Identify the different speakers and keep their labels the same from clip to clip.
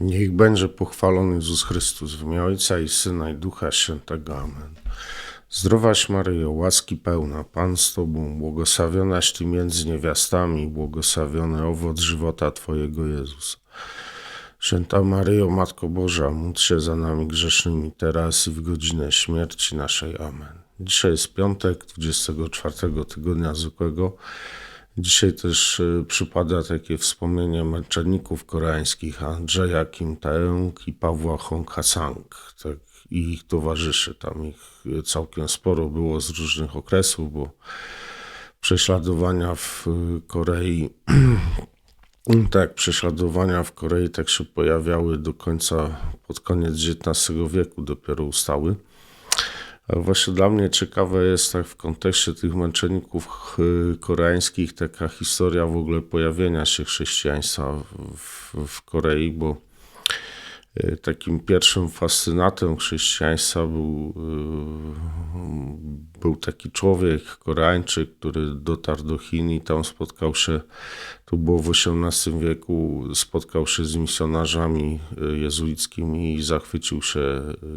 Speaker 1: Niech będzie pochwalony Jezus Chrystus w imię Ojca i Syna i Ducha Świętego. Amen. Zdrowaś Maryjo, łaski pełna, Pan z Tobą, błogosławionaś Ty między niewiastami, błogosławiony owoc żywota Twojego Jezus. Święta Maryjo, Matko Boża, módl się za nami grzesznymi teraz i w godzinę śmierci naszej. Amen. Dzisiaj jest piątek, 24 tygodnia zwykłego. Dzisiaj też y, przypada takie wspomnienie męczenników koreańskich Andrzeja Kim Taeung i Pawła Hong Hasang tak, i ich towarzyszy. Tam ich y, całkiem sporo było z różnych okresów, bo prześladowania w y, Korei tak, prześladowania w Korei tak się pojawiały do końca, pod koniec XIX wieku dopiero ustały. Właśnie dla mnie ciekawe jest tak w kontekście tych męczenników koreańskich taka historia w ogóle pojawienia się chrześcijaństwa w, w Korei, bo takim pierwszym fascynatem chrześcijaństwa był, e, był taki człowiek, Koreańczyk, który dotarł do Chin i tam spotkał się, to było w XVIII wieku, spotkał się z misjonarzami e, jezuickimi i zachwycił się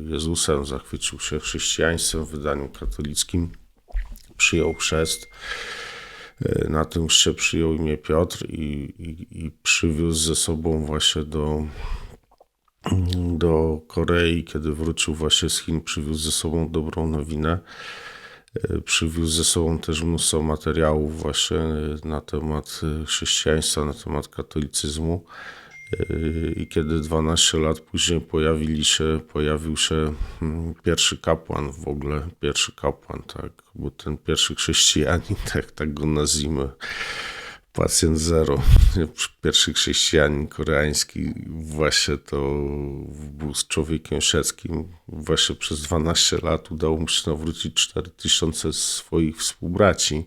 Speaker 1: Jezusem, zachwycił się chrześcijaństwem w wydaniu katolickim, przyjął chrzest. Na tym chrzcie przyjął imię Piotr i, i, i przywiózł ze sobą właśnie do, do Korei, kiedy wrócił właśnie z Chin, przywiózł ze sobą dobrą nowinę. Przywiózł ze sobą też mnóstwo materiałów właśnie na temat chrześcijaństwa, na temat katolicyzmu. I kiedy 12 lat później pojawili się, pojawił się pierwszy kapłan w ogóle, pierwszy kapłan, tak, bo ten pierwszy chrześcijanin, tak, tak go nazwijmy, pacjent zero, pierwszy chrześcijanin koreański, właśnie to był z człowiekiem świeckim. Właśnie przez 12 lat udało mu się nawrócić 4000 swoich współbraci.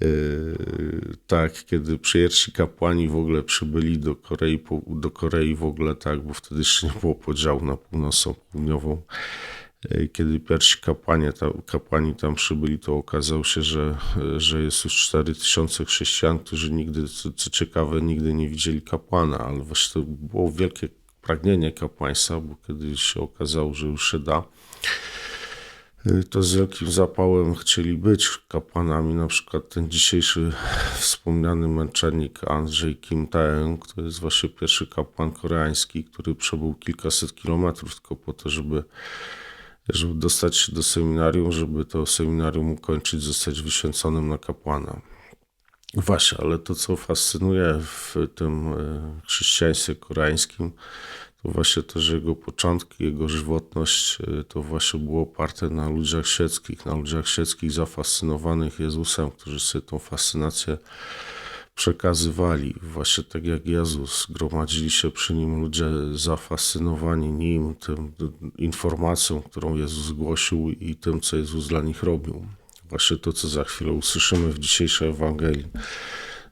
Speaker 1: Yy, tak, kiedy pierwsi kapłani w ogóle przybyli do Korei, do Korei w ogóle tak, bo wtedy jeszcze nie było podziału na północną, południową. Yy, kiedy pierwsi kapłani tam, kapłani tam przybyli, to okazało się, że, że jest już 4000 chrześcijan, którzy nigdy, co, co ciekawe, nigdy nie widzieli kapłana, ale właśnie to było wielkie pragnienie kapłaństwa, bo kiedy się okazało, że już się da, to z wielkim zapałem chcieli być kapłanami. Na przykład ten dzisiejszy wspomniany męczennik Andrzej Kim Taeung, to jest właśnie pierwszy kapłan koreański, który przebył kilkaset kilometrów tylko po to, żeby, żeby dostać się do seminarium, żeby to seminarium ukończyć, zostać wyświęconym na kapłana. Właśnie, ale to, co fascynuje w tym e, chrześcijaństwie koreańskim, to właśnie to, że jego początki, jego żywotność e, to właśnie było oparte na ludziach świeckich, na ludziach świeckich zafascynowanych Jezusem, którzy sobie tą fascynację przekazywali. Właśnie tak jak Jezus, gromadzili się przy nim ludzie zafascynowani nim, tym informacją, którą Jezus głosił i tym, co Jezus dla nich robił. Właśnie to, co za chwilę usłyszymy w dzisiejszej Ewangelii.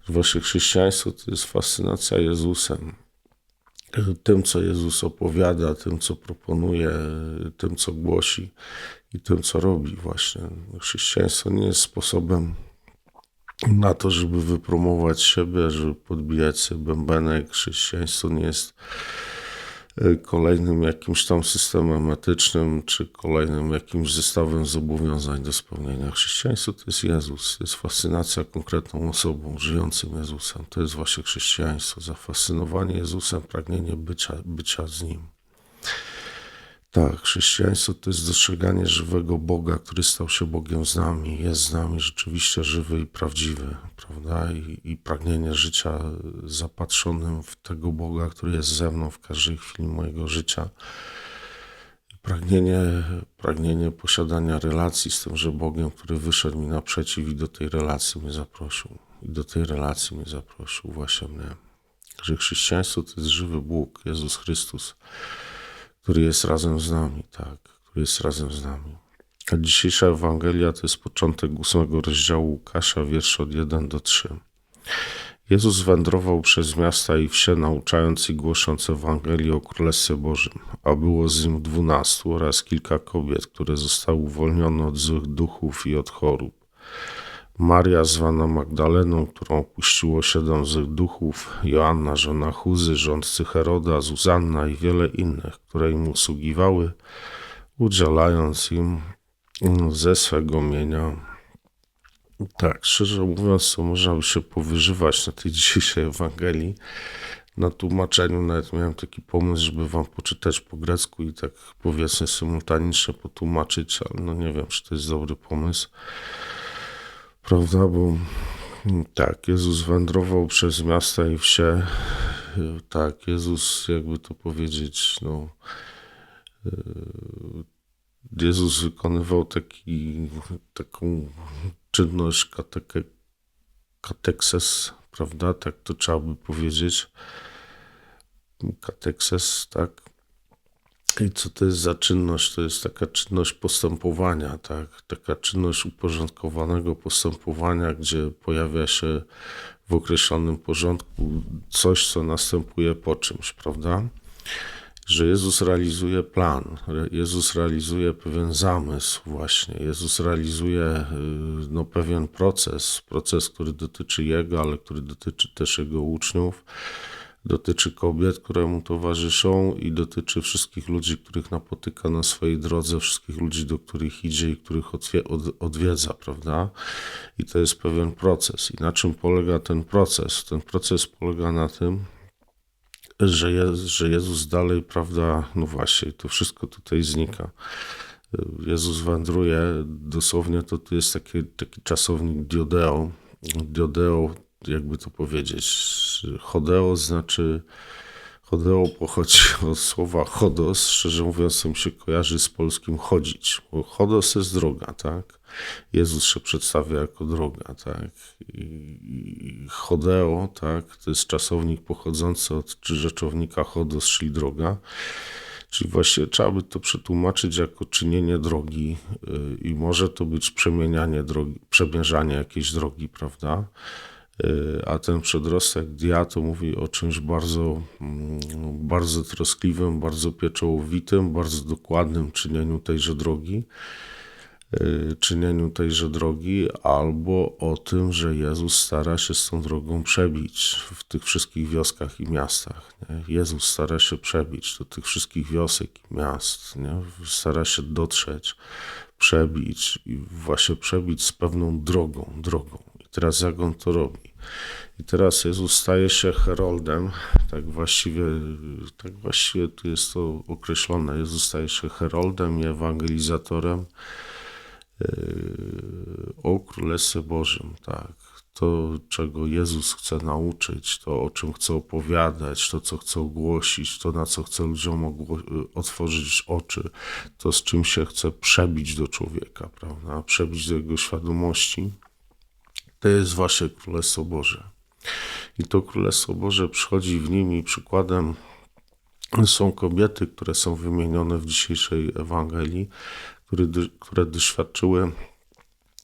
Speaker 1: Właśnie chrześcijaństwo to jest fascynacja Jezusem tym, co Jezus opowiada, tym, co proponuje, tym, co głosi i tym, co robi. Właśnie chrześcijaństwo nie jest sposobem na to, żeby wypromować siebie, żeby podbijać sobie bębenek. Chrześcijaństwo nie jest Y, kolejnym jakimś tam systemem etycznym, czy kolejnym jakimś zestawem zobowiązań do spełnienia. Chrześcijaństwo to jest Jezus, to jest fascynacja konkretną osobą, żyjącym Jezusem. To jest właśnie chrześcijaństwo, zafascynowanie Jezusem, pragnienie bycia, bycia z Nim. Tak, chrześcijaństwo to jest dostrzeganie żywego Boga, który stał się Bogiem z nami, jest z nami rzeczywiście żywy i prawdziwy, prawda? I, i pragnienie życia zapatrzonym w tego Boga, który jest ze mną w każdej chwili mojego życia. I pragnienie, pragnienie posiadania relacji z tymże Bogiem, który wyszedł mi naprzeciw i do tej relacji mnie zaprosił. I do tej relacji mnie zaprosił właśnie mnie. Że chrześcijaństwo to jest żywy Bóg, Jezus Chrystus który jest razem z nami, tak, który jest razem z nami. A dzisiejsza Ewangelia to jest początek ósmego rozdziału Łukasza, wiersz od 1 do 3. Jezus wędrował przez miasta i wsie, nauczając i głosząc Ewangelię o Królestwie Bożym, a było z nim dwunastu oraz kilka kobiet, które zostały uwolnione od złych duchów i od chorób. Maria zwana Magdaleną, którą opuściło siedem złych duchów, Joanna, żona Chuzy, rządcy Heroda, Zuzanna i wiele innych, które im usługiwały, udzielając im ze swego mienia. Tak, szczerze mówiąc, to można by się powyżywać na tej dzisiejszej Ewangelii. Na tłumaczeniu nawet miałem taki pomysł, żeby wam poczytać po grecku i tak powiedzmy symultanicznie potłumaczyć, ale no nie wiem, czy to jest dobry pomysł. Prawda, bo tak, Jezus wędrował przez miasta i wsie. Tak, Jezus, jakby to powiedzieć, no. Jezus wykonywał taki, taką czynność kateke, katekses, prawda? Tak to trzeba by powiedzieć. Katekses, tak. I co to jest za czynność? To jest taka czynność postępowania, tak? Taka czynność uporządkowanego postępowania, gdzie pojawia się w określonym porządku coś, co następuje po czymś, prawda? Że Jezus realizuje plan, Jezus realizuje pewien zamysł, właśnie. Jezus realizuje no, pewien proces, proces, który dotyczy Jego, ale który dotyczy też Jego uczniów dotyczy kobiet, które mu towarzyszą i dotyczy wszystkich ludzi, których napotyka na swojej drodze, wszystkich ludzi, do których idzie i których odwiedza, prawda? I to jest pewien proces. I na czym polega ten proces? Ten proces polega na tym, że, je, że Jezus dalej, prawda, no właśnie, to wszystko tutaj znika. Jezus wędruje, dosłownie to, to jest taki, taki czasownik diodeo. Diodeo jakby to powiedzieć, chodeo znaczy, chodeo pochodzi od słowa chodos, szczerze mówiąc mi się kojarzy z polskim chodzić, bo chodos jest droga, tak? Jezus się przedstawia jako droga, tak? I chodeo, tak? To jest czasownik pochodzący od rzeczownika chodos, czyli droga. Czyli właśnie trzeba by to przetłumaczyć jako czynienie drogi y, i może to być przemienianie drogi, przemierzanie jakiejś drogi, prawda? Y, a ten przedrostek dia to mówi o czymś bardzo, mm, bardzo troskliwym, bardzo pieczołowitym, bardzo dokładnym czynieniu tejże drogi, y, czynieniu tejże drogi, albo o tym, że Jezus stara się z tą drogą przebić w tych wszystkich wioskach i miastach. Nie? Jezus stara się przebić do tych wszystkich wiosek i miast, nie? stara się dotrzeć, przebić i właśnie przebić z pewną drogą, drogą. Teraz jak on to robi? I teraz Jezus staje się heroldem, tak właściwie, tak właściwie tu jest to określone. Jezus staje się heroldem i ewangelizatorem yy, o Królestwie Bożym, tak. To, czego Jezus chce nauczyć, to, o czym chce opowiadać, to, co chce ogłosić, to, na co chce ludziom otworzyć oczy, to, z czym się chce przebić do człowieka, prawda? Przebić do jego świadomości to jest wasze Królestwo Boże. I to Królestwo Boże przychodzi w nim i przykładem są kobiety, które są wymienione w dzisiejszej Ewangelii, które, które doświadczyły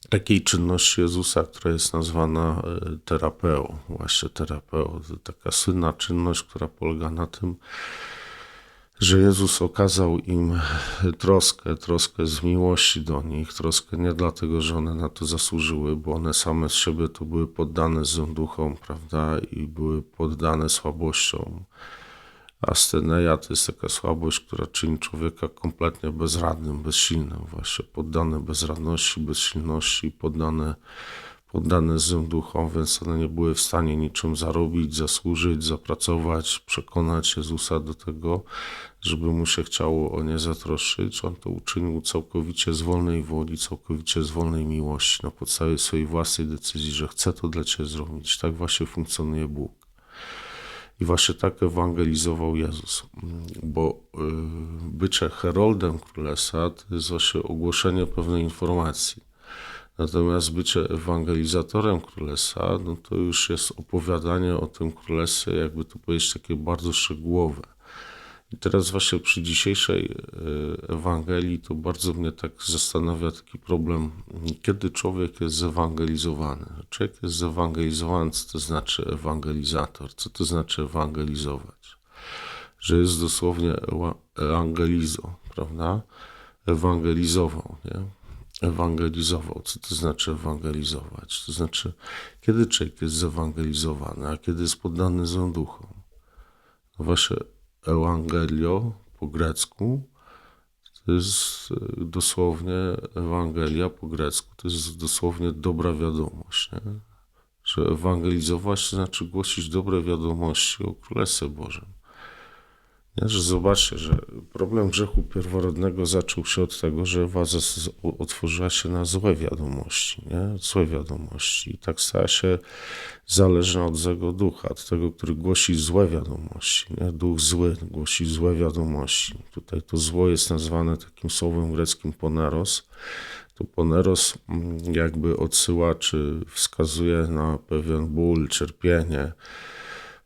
Speaker 1: takiej czynności Jezusa, która jest nazwana e, terapeą. Właśnie terapeą. Taka słynna czynność, która polega na tym, że Jezus okazał im troskę, troskę z miłości do nich, troskę nie dlatego, że one na to zasłużyły, bo one same z siebie to były poddane złym duchom, prawda, i były poddane słabościom. Asteneja to jest taka słabość, która czyni człowieka kompletnie bezradnym, bezsilnym, właśnie poddane bezradności, bezsilności, poddane poddane złym duchom, więc one nie były w stanie niczym zarobić, zasłużyć, zapracować, przekonać Jezusa do tego, żeby mu się chciało o nie zatroszczyć. On to uczynił całkowicie z wolnej woli, całkowicie z wolnej miłości, na podstawie swojej własnej decyzji, że chce to dla Ciebie zrobić. Tak właśnie funkcjonuje Bóg. I właśnie tak ewangelizował Jezus, bo y, bycie heroldem królestwa to jest właśnie ogłoszenie pewnej informacji Natomiast bycie ewangelizatorem królestwa, no to już jest opowiadanie o tym królestwie, jakby to powiedzieć, takie bardzo szczegółowe. I teraz właśnie przy dzisiejszej e, Ewangelii to bardzo mnie tak zastanawia taki problem, kiedy człowiek jest zewangelizowany. Człowiek jest zewangelizowany, co to znaczy ewangelizator, co to znaczy ewangelizować. Że jest dosłownie ewangelizo, prawda? Ewangelizował, nie? ewangelizował. Co to znaczy ewangelizować? To znaczy, kiedy człowiek jest zewangelizowany, a kiedy jest poddany złym duchom. No właśnie, ewangelio po grecku to jest e, dosłownie Ewangelia po grecku, to jest dosłownie dobra wiadomość. Nie? Że ewangelizować to znaczy głosić dobre wiadomości o Królestwie Bożym. Że zobaczcie, że problem grzechu pierworodnego zaczął się od tego, że Ewa otworzyła się na złe wiadomości, nie? złe wiadomości. I tak stała się zależna od złego ducha, od tego, który głosi złe wiadomości. Nie? Duch zły głosi złe wiadomości. Tutaj to zło jest nazwane takim słowem greckim poneros. To poneros mm, jakby odsyła, czy wskazuje na pewien ból, cierpienie,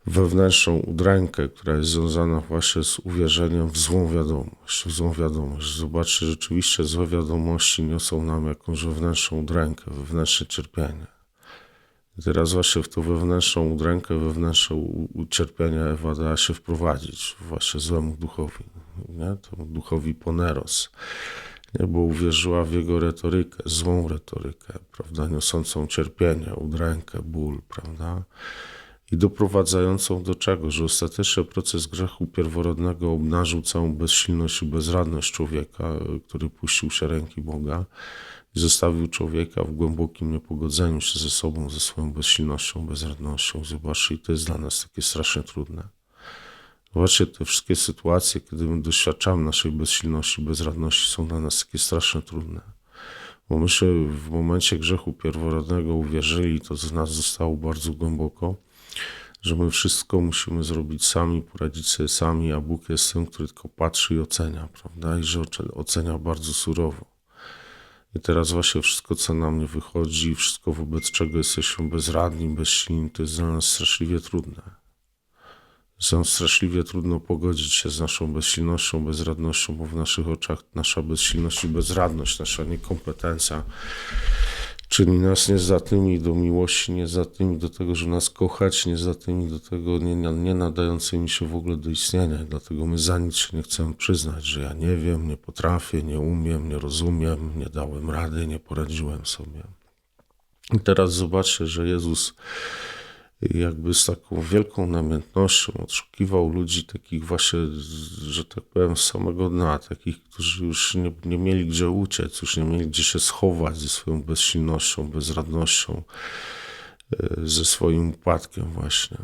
Speaker 1: wewnętrzną udrękę, która jest związana właśnie z uwierzeniem w złą wiadomość. W złą wiadomość. Zobaczcie, rzeczywiście złe wiadomości niosą nam jakąś wewnętrzną udrękę, wewnętrzne cierpienie. I teraz właśnie w tą wewnętrzną udrękę, wewnętrzne ucierpienie Ewa dała się wprowadzić właśnie złemu duchowi, nie? Temu duchowi Poneros. Nie? Bo uwierzyła w jego retorykę, złą retorykę, prawda? Niosącą cierpienie, udrękę, ból, prawda? I doprowadzającą do czego? Że ostatecznie proces grzechu pierworodnego obnażył całą bezsilność i bezradność człowieka, który puścił się ręki Boga i zostawił człowieka w głębokim niepogodzeniu się ze sobą, ze swoją bezsilnością, bezradnością. Zobaczcie, to jest dla nas takie strasznie trudne. Zobaczcie, te wszystkie sytuacje, kiedy my doświadczamy naszej bezsilności, bezradności, są dla nas takie strasznie trudne. Bo myśmy w momencie grzechu pierworodnego uwierzyli, to z nas zostało bardzo głęboko, że my wszystko musimy zrobić sami, poradzić sobie sami, a Bóg jest tym, który tylko patrzy i ocenia, prawda? I że ocenia bardzo surowo. I teraz właśnie wszystko, co nam nie wychodzi, wszystko wobec czego jesteśmy bezradni, bezsilni, to jest dla nas straszliwie trudne. Jest straszliwie trudno pogodzić się z naszą bezsilnością, bezradnością, bo w naszych oczach nasza bezsilność i bezradność, nasza niekompetencja czyni nas niezdatnymi do miłości, niezdatnymi do tego, że nas kochać, niezdatnymi do tego, nie, nie nadającymi się w ogóle do istnienia. Dlatego my za nic się nie chcemy przyznać, że ja nie wiem, nie potrafię, nie umiem, nie rozumiem, nie dałem rady, nie poradziłem sobie. I teraz zobaczcie, że Jezus jakby z taką wielką namiętnością odszukiwał ludzi takich właśnie, że tak powiem, z samego dna, takich, którzy już nie, nie mieli gdzie uciec, już nie mieli gdzie się schować ze swoją bezsilnością, bezradnością, e, ze swoim upadkiem właśnie.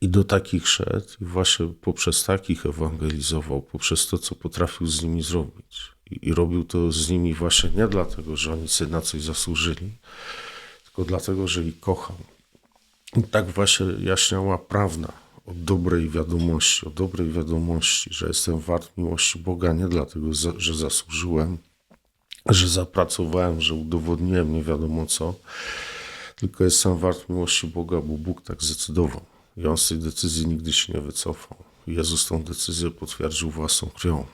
Speaker 1: I do takich szedł i właśnie poprzez takich ewangelizował, poprzez to, co potrafił z nimi zrobić. I, i robił to z nimi właśnie nie dlatego, że oni sobie na coś zasłużyli, tylko dlatego, że ich kochał tak właśnie jaśniała prawda o dobrej wiadomości, o dobrej wiadomości, że jestem wart miłości Boga nie dlatego, że zasłużyłem, że zapracowałem, że udowodniłem nie wiadomo co, tylko jestem wart miłości Boga, bo Bóg tak zdecydował. I on z tej decyzji nigdy się nie wycofał. Jezus tą decyzję potwierdził własną krwią.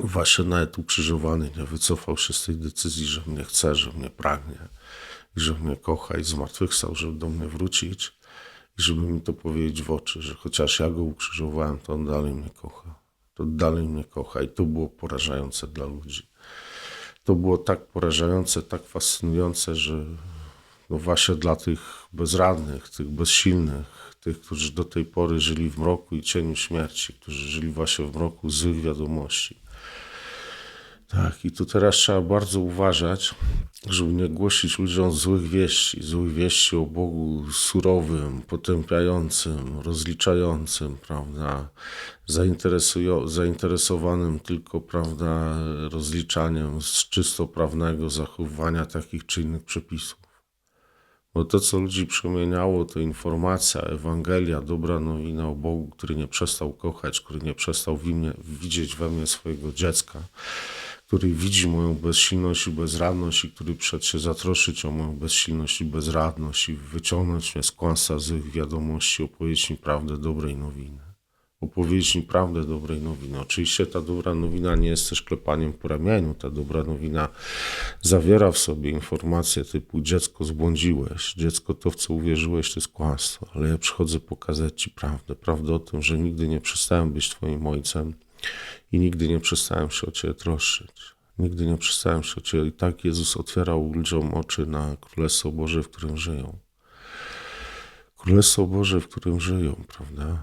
Speaker 1: Właśnie nawet ukrzyżowany nie wycofał się z tej decyzji, że mnie chce, że mnie pragnie i że mnie kocha i zmartwychwstał, żeby do mnie wrócić i żeby mi to powiedzieć w oczy, że chociaż ja go ukrzyżowałem, to on dalej mnie kocha. To dalej mnie kocha i to było porażające dla ludzi. To było tak porażające, tak fascynujące, że no właśnie dla tych bezradnych, tych bezsilnych, tych, którzy do tej pory żyli w mroku i cieniu śmierci, którzy żyli właśnie w mroku złych wiadomości, tak, i tu teraz trzeba bardzo uważać, żeby nie głosić ludziom złych wieści, złych wieści o Bogu surowym, potępiającym, rozliczającym, prawda, zainteresowanym tylko, prawda, rozliczaniem z czysto prawnego zachowania takich czy innych przepisów. Bo to, co ludzi przemieniało, to informacja, Ewangelia, dobra nowina o Bogu, który nie przestał kochać, który nie przestał widzieć we mnie swojego dziecka który widzi moją bezsilność i bezradność i który przed się zatroszyć o moją bezsilność i bezradność i wyciągnąć mnie z kłamstwa złych wiadomości, opowiedzieć mi prawdę dobrej nowiny. Opowiedzieć mi prawdę dobrej nowiny. Oczywiście ta dobra nowina nie jest też klepaniem po ramieniu. Ta dobra nowina zawiera w sobie informacje typu dziecko zbłądziłeś, dziecko to w co uwierzyłeś to jest kłamstwo, ale ja przychodzę pokazać ci prawdę. Prawdę o tym, że nigdy nie przestałem być twoim ojcem, i nigdy nie przestałem się o Ciebie troszczyć. Nigdy nie przestałem się I tak Jezus otwierał ludziom oczy na Królestwo Boże, w którym żyją. Królestwo Boże, w którym żyją, prawda?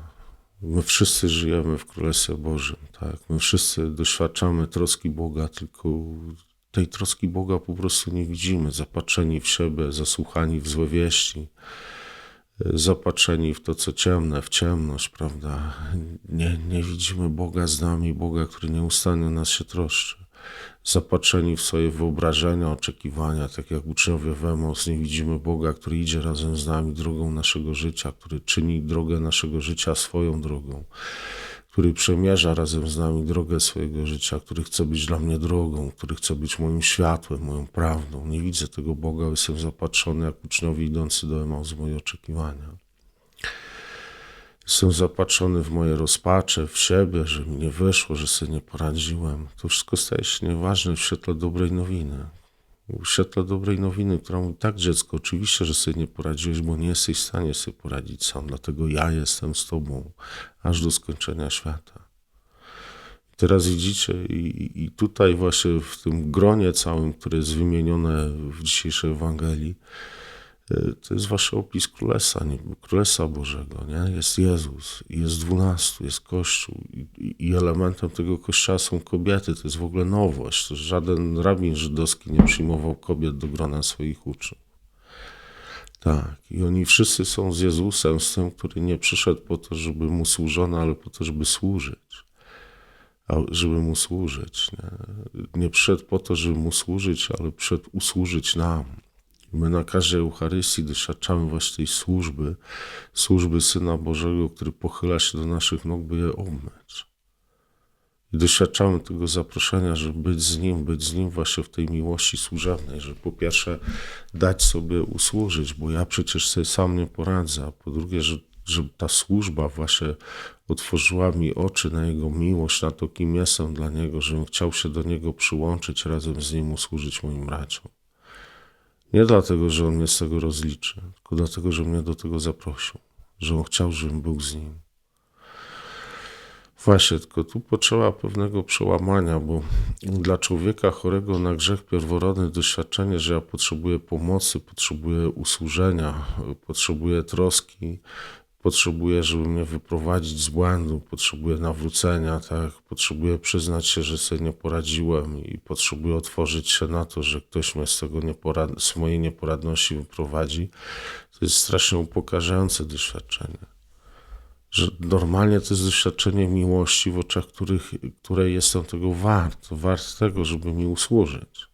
Speaker 1: My wszyscy żyjemy w Królestwie Bożym, tak? My wszyscy doświadczamy troski Boga, tylko tej troski Boga po prostu nie widzimy. Zapatrzeni w siebie, zasłuchani w złe wieści, zapatrzeni w to, co ciemne, w ciemność, prawda? Nie, nie widzimy Boga z nami, Boga, który nieustannie nas się troszczy zapatrzeni w swoje wyobrażenia, oczekiwania, tak jak uczniowie Wemos, nie widzimy Boga, który idzie razem z nami drogą naszego życia, który czyni drogę naszego życia swoją drogą, który przemierza razem z nami drogę swojego życia, który chce być dla mnie drogą, który chce być moim światłem, moją prawdą. Nie widzę tego Boga, jestem zapatrzony jak uczniowie idący do Emaus moje oczekiwania. Jestem zapatrzony w moje rozpacze, w siebie, że mi nie wyszło, że sobie nie poradziłem. To wszystko staje się nieważne w świetle dobrej nowiny. W świetle dobrej nowiny, która mówi, tak dziecko, oczywiście, że sobie nie poradziłeś, bo nie jesteś w stanie sobie poradzić sam, dlatego ja jestem z tobą, aż do skończenia świata. Teraz widzicie, i, i tutaj właśnie w tym gronie całym, które jest wymienione w dzisiejszej Ewangelii, Y, to jest wasz opis Królestwa, nie, Królestwa Bożego, nie? Jest Jezus, jest dwunastu, jest Kościół i, i, elementem tego Kościoła są kobiety. To jest w ogóle nowość. Żaden rabin żydowski nie przyjmował kobiet do grona swoich uczniów. Tak, i oni wszyscy są z Jezusem, z tym, który nie przyszedł po to, żeby mu służono, ale po to, żeby służyć. A żeby mu służyć. Nie? nie przyszedł po to, żeby mu służyć, ale przyszedł usłużyć nam. My na każdej Eucharystii doświadczamy właśnie tej służby, służby Syna Bożego, który pochyla się do naszych nóg, by je obmyć. I doświadczamy tego zaproszenia, żeby być z Nim, być z Nim właśnie w tej miłości służebnej, że po pierwsze dać sobie usłużyć, bo ja przecież sobie sam nie poradzę, a po drugie, że, że ta służba właśnie otworzyła mi oczy na Jego miłość, na to, kim jestem dla Niego, żebym chciał się do Niego przyłączyć, razem z Nim usłużyć moim braciom. Nie dlatego, że on mnie z tego rozliczy, tylko dlatego, że mnie do tego zaprosił, że on chciał, żebym był z nim. Właśnie, tylko tu potrzeba pewnego przełamania, bo dla człowieka chorego na grzech pierworodny doświadczenie, że ja potrzebuję pomocy, potrzebuję usłużenia, potrzebuję troski, potrzebuję, żeby mnie wyprowadzić z błędu, potrzebuję nawrócenia, tak? Potrzebuję przyznać się, że sobie nie poradziłem i potrzebuję otworzyć się na to, że ktoś mnie z tego nieporad- z mojej nieporadności wyprowadzi. To jest strasznie upokarzające doświadczenie. Że normalnie to jest doświadczenie miłości, w oczach których, której jestem tego wart, wart tego, żeby mi usłużyć.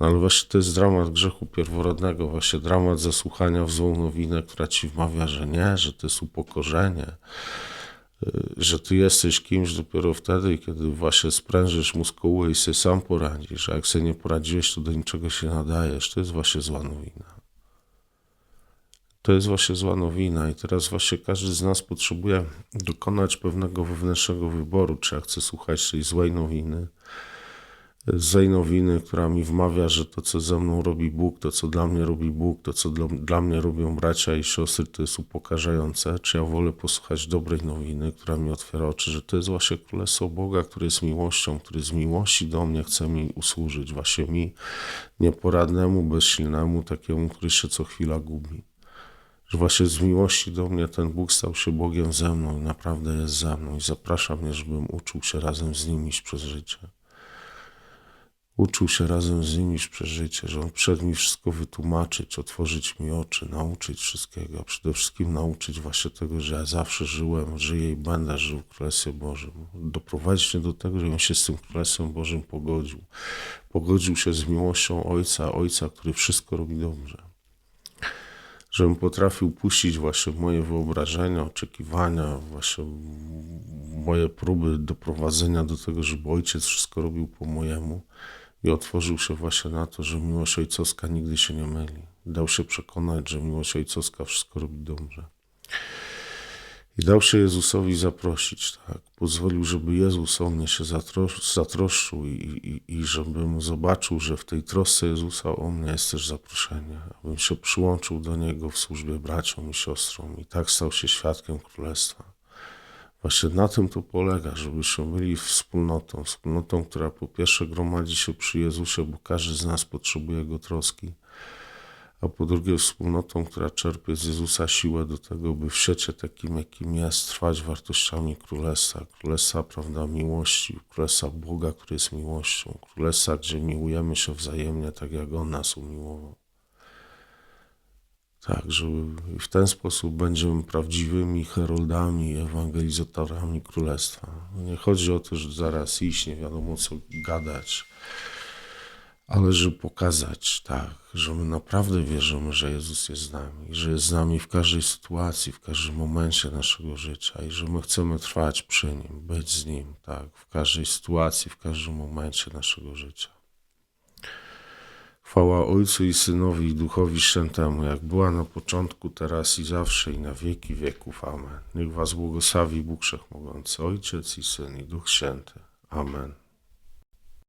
Speaker 1: No ale właśnie to jest dramat grzechu pierworodnego, właśnie dramat zasłuchania w złą nowinę, która ci wmawia, że nie, że to jest upokorzenie, y, że ty jesteś kimś dopiero wtedy, kiedy właśnie sprężysz muskuły i sobie sam poradzisz, a jak sobie nie poradziłeś, to do niczego się nadajesz. To jest właśnie zła nowina. To jest właśnie zła nowina i teraz właśnie każdy z nas potrzebuje dokonać pewnego wewnętrznego wyboru, czy ja chcę słuchać tej złej nowiny, z nowiny, która mi wmawia, że to, co ze mną robi Bóg, to, co dla mnie robi Bóg, to, co dla, dla mnie robią bracia i siostry, to jest upokarzające. Czy ja wolę posłuchać dobrej nowiny, która mi otwiera oczy, że to jest właśnie Królestwo Boga, który jest miłością, który z miłości do mnie chce mi usłużyć, właśnie mi, nieporadnemu, bezsilnemu, takiemu, który się co chwila gubi. Że właśnie z miłości do mnie ten Bóg stał się Bogiem ze mną i naprawdę jest ze mną i zaprasza mnie, żebym uczył się razem z nim iść przez życie. Uczył się razem z nimi przeżycie, że on przed mi wszystko wytłumaczyć, otworzyć mi oczy, nauczyć wszystkiego, a przede wszystkim nauczyć właśnie tego, że ja zawsze żyłem, żyję i będę żył w Królestwie Bożym. Doprowadzić mnie do tego, żebym się z tym Królestwem Bożym pogodził. Pogodził się z miłością Ojca, Ojca, który wszystko robi dobrze. Żebym potrafił puścić właśnie moje wyobrażenia, oczekiwania, właśnie moje próby doprowadzenia do tego, żeby Ojciec wszystko robił po mojemu i otworzył się właśnie na to, że miłość ojcowska nigdy się nie myli. Dał się przekonać, że miłość ojcowska wszystko robi dobrze. I dał się Jezusowi zaprosić, tak? Pozwolił, żeby Jezus o mnie się zatros zatroszczył i, i, i żebym zobaczył, że w tej trosce Jezusa o mnie jest też zaproszenie, abym się przyłączył do Niego w służbie braciom i siostrom i tak stał się świadkiem Królestwa Właśnie na tym to polega, żebyśmy byli wspólnotą. Wspólnotą, która po pierwsze gromadzi się przy Jezusie, bo każdy z nas potrzebuje Jego troski. A po drugie wspólnotą, która czerpie z Jezusa siłę do tego, by w świecie takim, jakim jest, trwać wartościami Królestwa. Królestwa, prawda, miłości, Królestwa Boga, który jest miłością. Królestwa, gdzie miłujemy się wzajemnie, tak jak On nas umiłował. Tak, że w ten sposób będziemy prawdziwymi heroldami, ewangelizatorami Królestwa. Nie chodzi o to, że zaraz iść, nie wiadomo co gadać, ale żeby pokazać, tak, że my naprawdę wierzymy, że Jezus jest z nami, że jest z nami w każdej sytuacji, w każdym momencie naszego życia i że my chcemy trwać przy Nim, być z Nim, tak, w każdej sytuacji, w każdym momencie naszego życia. Chwała Ojcu i Synowi i Duchowi Świętemu, jak była na początku, teraz i zawsze i na wieki wieków. Amen. Niech Was błogosławi Bóg Wszechmogący, Ojciec i Syn i Duch Święty. Amen.